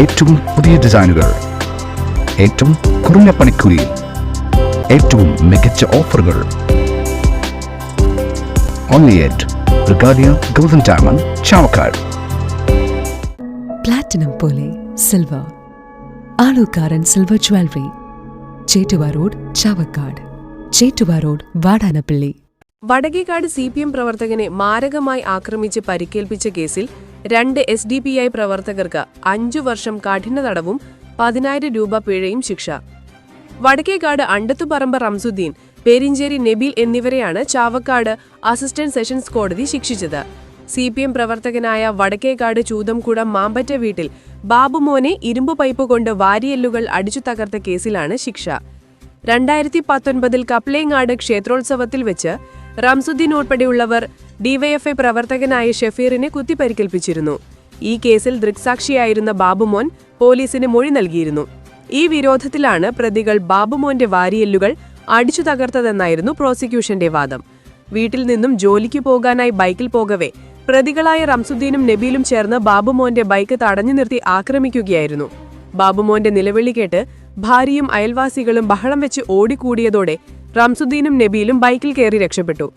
ഏറ്റവും പുതിയ ഡിസൈനുകൾ. ഏറ്റവും കുറഞ്ഞ പണിക്കൂലിയിൽ ഏറ്റവും മികച്ച ഓഫറുകൾ. Only at Regalia golden diamond Chavakkad platinum പോലെ silver Alukkaran silver jewellery Chettuva road Chavakkad. Chettuva road Vadanappally. Vadakkekad C P M പ്രവർത്തകനെ മാരകമായി ആക്രമിച്ച് പരിക്കേൽപ്പിച്ച കേസിൽ രണ്ട് എസ് ഡി പി ഐ പ്രവർത്തകർക്ക് അഞ്ചു വർഷം കഠിന തടവും പതിനായിരം രൂപ പിഴയും ശിക്ഷ. വടക്കേക്കാട് അണ്ടത്തുപറമ്പ് റംസുദ്ദീൻ പേരിഞ്ചേരി നബീൽ എന്നിവരെയാണ് ചാവക്കാട് അസിസ്റ്റന്റ് സെഷൻസ് കോടതി ശിക്ഷിച്ചത്. സി പി എം പ്രവർത്തകനായ വടക്കേക്കാട് ചൂതംകുടം മാമ്പറ്റ വീട്ടിൽ ബാബുമോനെ ഇരുമ്പ് പൈപ്പ് കൊണ്ട് വാരിയെല്ലുകൾ അടിച്ചു തകർത്ത കേസിലാണ് ശിക്ഷ. രണ്ടായിരത്തി പത്തൊൻപതിൽ കപ്ലേങ്ങാട് ക്ഷേത്രോത്സവത്തിൽ വെച്ച് റംസുദ്ദീൻ ഉൾപ്പെടെയുള്ളവർ ഡിവൈഎഫ്ഐ പ്രവർത്തകനായ ഷെഫീറിനെ കുത്തിപ്പരിക്കേൽപ്പിച്ചിരുന്നു. ഈ കേസിൽ ദൃക്സാക്ഷിയായിരുന്ന ബാബുമോൻ പോലീസിന് മൊഴി നൽകിയിരുന്നു. ഈ വിരോധത്തിലാണ് പ്രതികൾ ബാബുമോന്റെ വാരിയെല്ലുകൾ അടിച്ചു തകർത്തതെന്നായിരുന്നു പ്രോസിക്യൂഷന്റെ വാദം. വീട്ടിൽ നിന്നും ജോലിക്ക് പോകാനായി ബൈക്കിൽ പോകവേ പ്രതികളായ റംസുദ്ദീനും നബീലും ചേർന്ന് ബാബുമോന്റെ ബൈക്ക് തടഞ്ഞു നിർത്തി ആക്രമിക്കുകയായിരുന്നു. ബാബുമോന്റെ നിലവിളി കേട്ട് ഭാര്യയും അയൽവാസികളും ബഹളം വെച്ച് ഓടിക്കൂടിയതോടെ റംസുദ്ദീനും നബീലും ബൈക്കിൽ കയറി രക്ഷപ്പെട്ടു.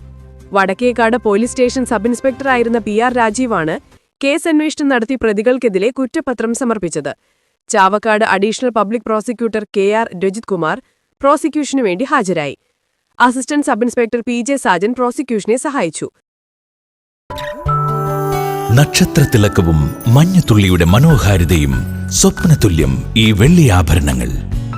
വടക്കേക്കാട് പോലീസ് സ്റ്റേഷൻ സബ് ഇൻസ്പെക്ടറായിരുന്ന പി ആർ രാജീവാണ് കേസ് അന്വേഷണം നടത്തി പ്രതികൾക്കെതിരെ കുറ്റപത്രം സമർപ്പിച്ചത്. Chavakkad additional public prosecutor K R Rajith Kumar പ്രോസിക്യൂഷനു വേണ്ടി ഹാജരായി. Assistant sub inspector P J Sajan പ്രോസിക്യൂഷനെ സഹായിച്ചു. നക്ഷത്രത്തിളക്കവും മഞ്ഞത്തുള്ളിയുടെ മനോഹാരിതയും സ്വപ്നതുല്യം ഈ വെള്ളി ആഭരണങ്ങൾ.